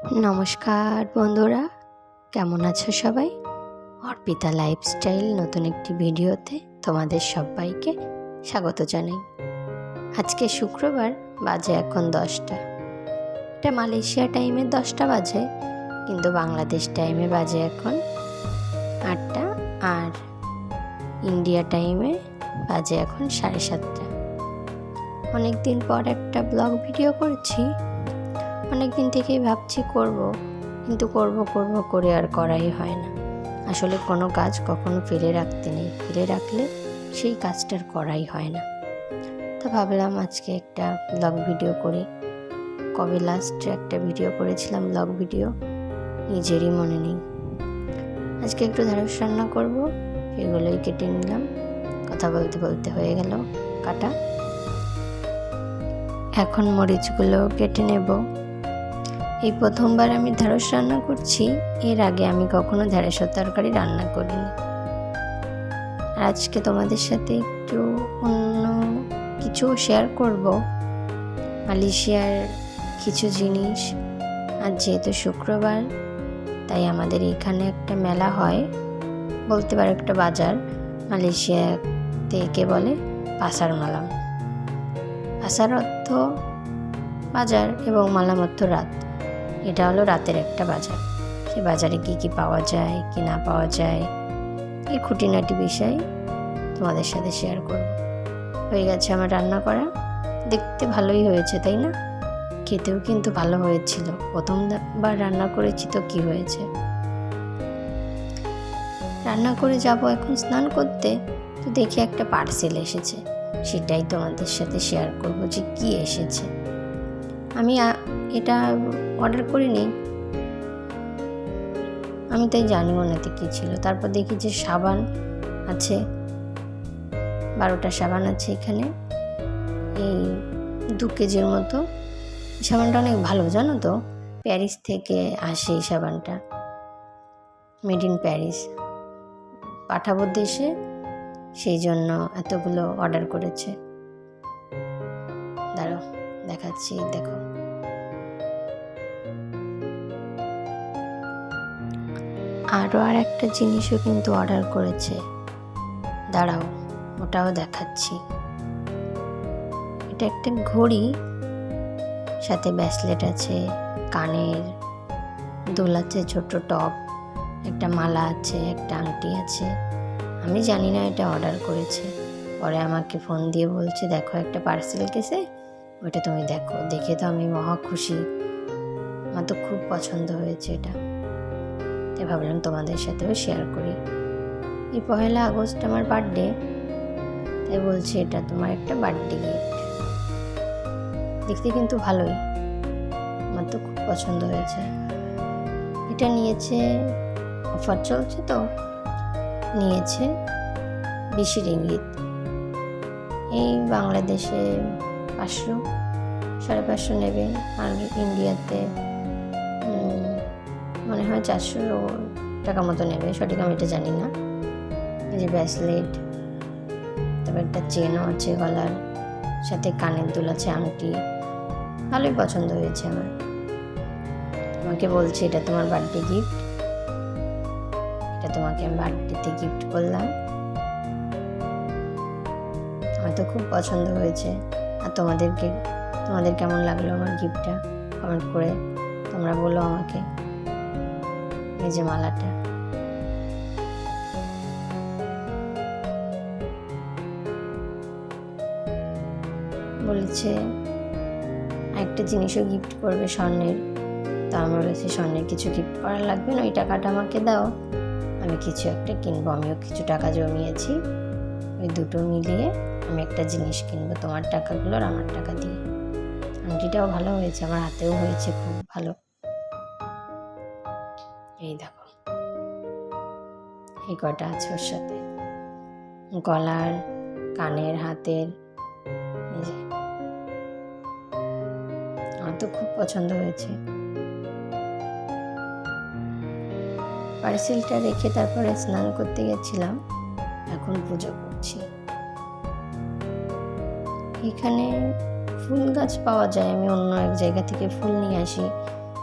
নমস্কার বন্ধুরা, কেমন আছো সবাই? অর্পিতা লাইফস্টাইল নতুন একটি ভিডিওতে তোমাদের সবাইকে স্বাগত জানাই। আজকে শুক্রবার বাজে এখন দশটা। এটা মালয়েশিয়া টাইমে দশটা বাজে, কিন্তু বাংলাদেশ টাইমে বাজে এখন আটটা আর ইন্ডিয়া টাইমে বাজে এখন সাড়ে সাতটা। অনেক দিন পর একটা ব্লগ ভিডিও করছি অনেক দিন থেকেই ভাবছি করব, কিন্তু করব করব করে আর করাই হয় না। আসলে কোনো কাজ কখনো ফেলে রাখতে নেই। ফেলে রাখলে সেই কাজটার করাই হয় না। তো ভাবলাম আজকে একটা ব্লগ ভিডিও করি। কবে লাস্ট একটা ভিডিও করেছিলাম ব্লগ ভিডিও নিজেরই মনে নেই। আজকে একটু ঢেঁড়স রান্না করব, সেগুলোই কেটে নিলাম। কথা বলতে বলতে হয়ে গেল। কাটা। এখন মরিচগুলো কেটে নেব। এই প্রথমবার আমি ঢেঁড়স রান্না করছি, এর আগে আমি কখনো ঢেঁড়সের তরকারি রান্না করিনি। আজকে তোমাদের সাথে একটু অন্য কিছু শেয়ার করব। মালয়েশিয়ার কিছু জিনিস, আর যেহেতু শুক্রবার, তাই আমাদের এখানে একটা মেলা হয়, বলতে পারো একটা বাজার, মালয়েশিয়াতে একে বলে পাসার মালাম পাসার অর্থ বাজার এবং মালাম অর্থ রাত। এটা হলো রাতের একটা বাজার। সে বাজারে কি কি পাওয়া যায়, কি না পাওয়া যায়, এই খুঁটিনাটি বিষয় তোমাদের সাথে শেয়ার করব। হয়ে গেছে আমার রান্না করা। দেখতে ভালোই হয়েছে, তাই না? খেতেও কিন্তু ভালো হয়েছিল। প্রথমবার রান্না করেছি তো কি হয়েছে? রান্না করে যাব এখন স্নান করতে। তো দেখি একটা পার্সেল এসেছে। সেটাই তোমাদের সাথে শেয়ার করব যে কি এসেছে। আমি এটা অর্ডার করিনি। আমি তাই জানিও না কী ছিল। তারপর দেখি যে সাবান আছে। বারোটা সাবান আছে এখানে। এই দু কেজির মতো। সাবানটা অনেক ভালো, জানো তো? প্যারিস থেকে আসে এই সাবানটা। Made in Paris. পাঠাবো দেশে। সেই জন্য এতগুলো অর্ডার করেছে। দেখাচ্ছি, দেখো। আরও আর একটা জিনিসও কিন্তু অর্ডার করেছে। দাঁড়াও, ওটাও দেখাচ্ছি। এটা একটা ঘড়ি, সাথে ব্যাসলেট আছে, কানের দোল আছে, ছোট টপ একটা মালা আছে, একটা আংটি আছে। আমি জানি না এটা অর্ডার করেছে। পরে আমাকে ফোন দিয়ে বলছে, দেখো একটা পার্সেল কেসে ওইটা তুমি দেখো। দেখে তো আমি মহা খুশি। আমার তো খুব পছন্দ হয়েছে এটা। তাই ভাবলাম তোমাদের সাথেও শেয়ার করি। এই পহেলা আগস্ট আমার বার্থডে তাই বলছি এটা তোমার একটা বার্থডে গিফট দেখতে কিন্তু ভালোই। আমার তো খুব পছন্দ হয়েছে। এটা নিয়েছে অফার চলছে তো। নিয়েছে বেশি রিঙ্গিত এই বাংলাদেশে পাঁচশো সাড়ে পাঁচশো নেবে। আর ইন্ডিয়াতে মনে হয় চারশো টাকা মতো নেবে। সঠিক আমি এটা জানি না। এই যে ব্যাসলেট তারপর একটা চেনও আছে গলার, সাথে কানের দুল আছে আংটি। ভালোই পছন্দ হয়েছে আমার। তোমাকে বলছি, এটা তোমার বার্থডে গিফট এটা তোমাকে আমি বার্থডেতে গিফট করলাম। আমার তো খুব পছন্দ হয়েছে। আর তোমাদেরকে, তোমাদের কেমন লাগল আমার গিফটটা? কমেন্ট করে তোমরা বলো আমাকে এই যে মালাটা। বলেছে একটা জিনিসও গিফট করবে স্বর্ণের। তা আমি বলেছি, স্বর্ণের কিছু গিফট করা লাগবে না, ওই টাকাটা আমাকে দাও। আমি কিছু একটা কিনবো, আমিও কিছু টাকা জমিয়েছি। ওই দুটো মিলিয়ে আমি একটা জিনিস কিনবো, তোমার টাকাগুলো আর আমার টাকা দিয়ে। আংটিটাও ভালো হয়েছে, আমার হাতেও হয়েছে খুব ভালো। এই দেখো। এই কটা আছে ওর সাথে? গলার, কানের, হাতের আমার তো খুব পছন্দ হয়েছে। পার্সেলটা রেখে তারপরে স্নান করতে গেছিলাম, এখন পুজো এখানে ফুল গাছ পাওয়া যায়। আমি অন্য এক জায়গা থেকে ফুল নিয়ে আসি।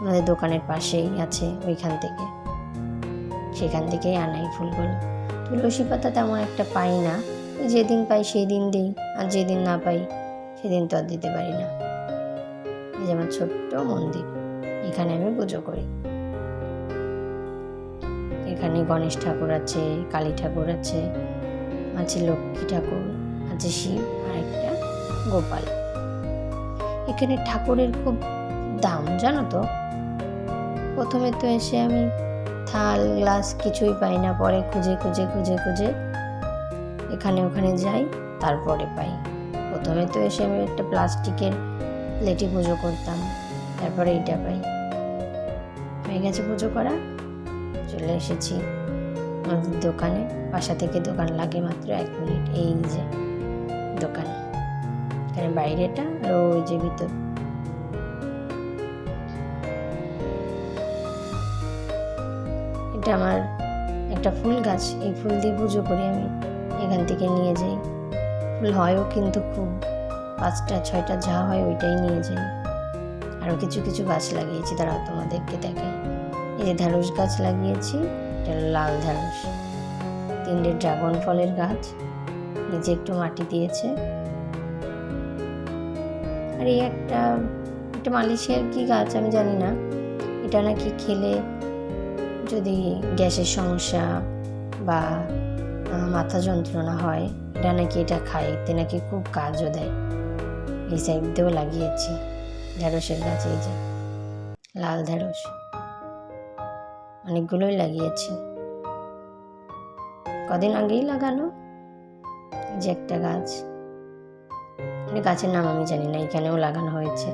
আমাদের দোকানের পাশেই আছে ওইখান থেকে। সেখান থেকেই আনাই ফুলগুলো। তুলসী পাতা তেমন একটা পাই না। যেদিন পাই সেই দিন দিই। আর যেদিন না পাই সেদিন তো আর দিতে পারি না। এই যে আমার ছোট্ট মন্দির। এখানে আমি পুজো করি। এখানে গণেশ ঠাকুর আছে, কালী ঠাকুর আছে আছে লক্ষ্মী ঠাকুর, আছে শিব, আর একটা গোপাল। এখানে ঠাকুরের খুব দাম, জানো তো? প্রথমে তো এসে আমি থাল, গ্লাস কিছুই পাই না, পরে খুঁজে খুঁজে খুঁজে খুঁজে এখানে, ওখানে যাই, তারপরে পাই। প্রথমে তো এসে আমি একটা প্লাস্টিকের প্লেটে পুজো করতাম, তারপরে এইটা পাই। হয়ে গেছে পুজো করা, চলে এসেছি আমাদের দোকানে। বাসা থেকে দোকান লাগে মাত্র এক মিনিট, এই যে দোকান। এখানে বাইরেটা আর ওই যে ভিতর। এটা আমার একটা ফুল গাছ, এই ফুল দিয়ে পুজো করি আমি। এখান থেকে নিয়ে যাই। ফুল হয়ও কিন্তু খুব, পাঁচটা, ছয়টা যা হয় ওইটাই নিয়ে যাই। আরও কিছু কিছু গাছ লাগিয়েছি তারা তোমাদেরকে দেখাই। এই যে ঢ্যাঁড়স গাছ লাগিয়েছি, এটা লাল ঢ্যাঁড়স তিনটে ড্রাগন ফলের গাছ, নিচে একটু মাটি দিয়েছে। আর এই একটা একটা মালয়েশিয়ার কি গাছ আমি জানি না। এটা নাকি খেলে যদি গ্যাসের সমস্যা বা মাথা যন্ত্রণা হয়, এটা নাকি এটা খায়। এতে নাকি খুব কাজও দেয়। এই সাইড দিয়েও লাগিয়েছি। ঢ্যাঁড়সের গাছ, এই যে, লাল ঢ্যাঁড়স অনেকগুলোই লাগিয়েছি। কদিন আগেই লাগানো। যে একটা গাছ। গাছের নাম আমি জানি না, এখানেও লাগানো হয়েছে।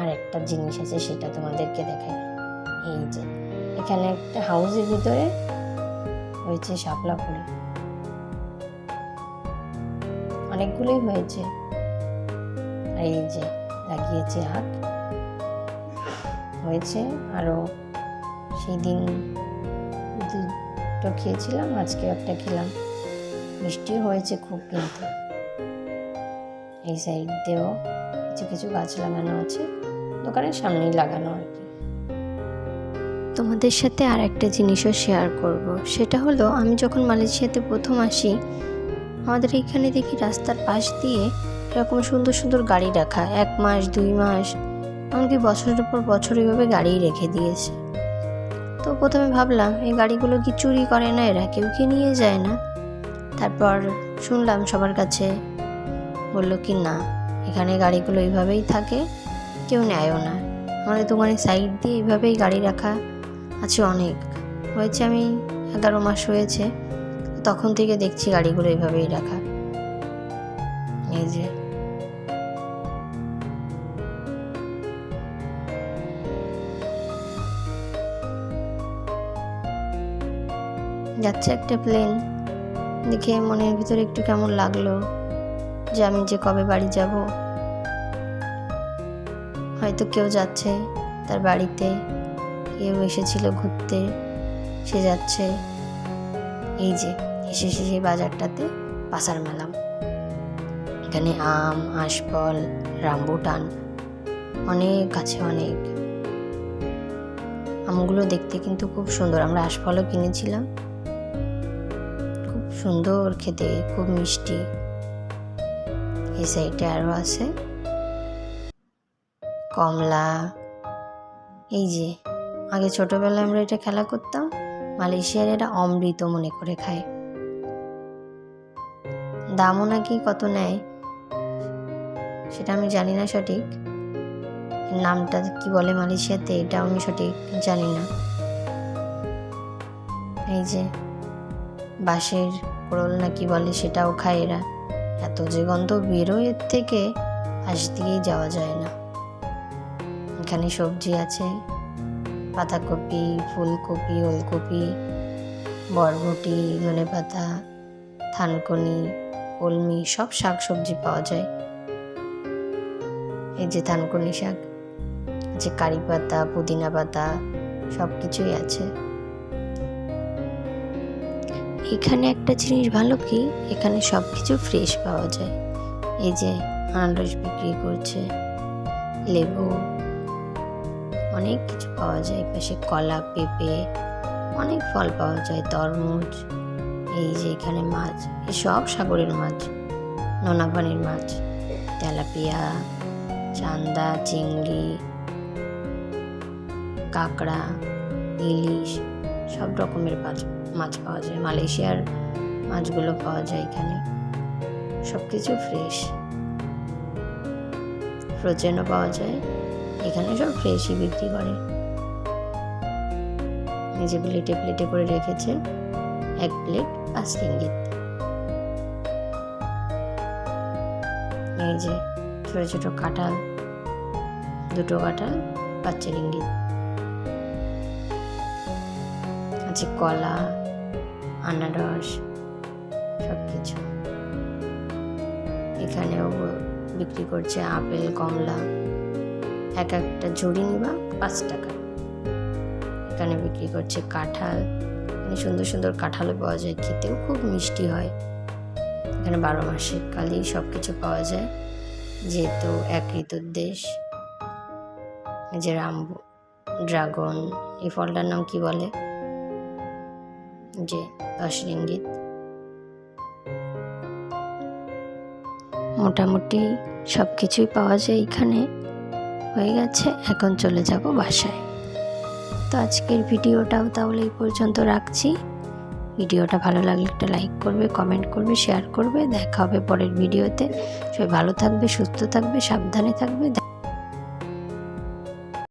আর একটা জিনিস আছে, সেটা তোমাদেরকে দেখাই। এই যে, এখানে একটা হাউসের ভিতরে হয়েছে শাপলা ফুল। অনেকগুলোই হয়েছে। এই যে, লাগিয়েছে হাত। হয়েছে আরও সেই দিন দুটো খেয়েছিলাম, আজকে একটা খেলাম। মিষ্টিও হয়েছে খুব কিন্তু। এই সাইড দিয়েও কিছু কিছু গাছ লাগানো আছে, দোকানের সামনেই লাগানো আর কি। তোমাদের সাথে আর একটা জিনিসও শেয়ার করব। সেটা হলো, আমি যখন মালয়েশিয়াতে প্রথম আসি, আমাদের এইখানে দেখি রাস্তার পাশ দিয়ে এরকম সুন্দর সুন্দর গাড়ি রাখা, এক মাস, দুই মাস, এমনকি বছরের পর বছর এইভাবে গাড়িই রেখে দিয়েছে। তো প্রথমে ভাবলাম, এই গাড়িগুলো কি চুরি করে না এরা? কেউ কি নিয়ে যায় না? তারপর শুনলাম সবার কাছে বলল কি, না, এখানে গাড়িগুলো এইভাবেই থাকে, কেউ নেয়ও না। আমাদের দোকানের সাইড দিয়ে এইভাবেই গাড়ি রাখা আছে অনেক। হয়েছে আমি এগারো মাস হয়েছে, তখন থেকে দেখছি গাড়িগুলো এইভাবেই রাখা। এই যে। যাচ্ছে একটা প্লেন দেখে মনের ভিতরে একটু কেমন লাগল। যে আমি যে কবে বাড়ি যাব। হয়তো কেউ যাচ্ছে তার বাড়িতে, কেউ এসেছিল ঘুরতে, সে যাচ্ছে। এই যে, এসে এসে সেই বাজারটাতে পাসার মেলাম এখানে আম আশফল রামবুটান, অনেক আছে, অনেক। আমগুলো দেখতে কিন্তু খুব সুন্দর। আমরা আশফলও কিনেছিলাম। খুব সুন্দর খেতে, খুব মিষ্টি। এই সাইডে আরও আছে কমলা, এই যে, আগে ছোটোবেলায় আমরা এটা খেলা করতাম, মালয়েশিয়ার এটা অমৃত মনে করে খায়। দামও নাকি কত নেয়, সেটা আমি জানি না সঠিক। নামটা কি বলে মালয়েশিয়াতে, এটা আমি সঠিক জানি না। এই যে, বাঁশের কোড়ল না কি বলে, সেটাও খায় এরা। এত যে গন্ধ বেরোয় এর থেকে পাশ দিয়েই যাওয়া যায় না। এখানে সবজি আছে পাতাকপি ফুলকপি, ওলকপি, বরবটি ধনে পাতা থানকুনি, কলমি, সব শাক সবজি পাওয়া যায়। এই যে থানকনি শাক যে কারি পাতা, পুদিনা পাতা সব কিছুই আছে। এখানে একটা জিনিস ভালো কি? এখানে সব কিছু ফ্রেশ পাওয়া যায়। এই যে আনারস বিক্রি করছে, লেবু, অনেক কিছু পাওয়া যায়। পাশে কলা, পেঁপে, অনেক ফল পাওয়া যায়, তরমুজ, এই যে এখানে মাছ সব সাগরের মাছ নোনা পানির মাছ, তেলাপিয়া, চান্দা, চিংড়ি, কাঁকড়া, ইলিশ। সব রকমের মাছ মাছ পাওয়া যায়। মালয়েশিয়ার মাছগুলো পাওয়া যায় এখানে। সব কিছু ফ্রেশ ফ্রোজেনও পাওয়া যায়। এখানে সব ফ্রেশই বিক্রি করে। যে প্লেটে প্লেটে করে রেখেছে। এক প্লেট পাঁচ রিঙ্গিত এই যে ছোট ছোট কাঁঠাল। দুটো কাঁঠাল পাঁচ রিঙ্গিত আছে কলা, আনারস সব কিছু এখানেও বিক্রি করছে আপেল, কমলা। এক একটা ঝুড়ি নিবা পাঁচ টাকা। এখানে বিক্রি করছে কাঁঠাল। এখানে সুন্দর সুন্দর কাঁঠালও পাওয়া যায়, খেতেও খুব মিষ্টি হয়। এখানে বারো মাসে কালই সব কিছু পাওয়া যায়, যেহেতু এক ঋতুর দেশ। যে রাম ড্রাগন, এই ফলটার নাম কি বলে? যে দশ রিঙ্গিত। মোটামুটি সব কিছুই পাওয়া যায় এখানে। হয়ে গেছে, এখন চলে যাব বাসায়। তো আজকের ভিডিওটাও তাহলে এই পর্যন্ত রাখছি। ভিডিওটা ভালো লাগলে একটা লাইক করবে, কমেন্ট করবে, শেয়ার করবে। দেখা হবে পরের ভিডিওতে। সবাই ভালো থাকবে, সুস্থ থাকবে, সাবধানে থাকবে।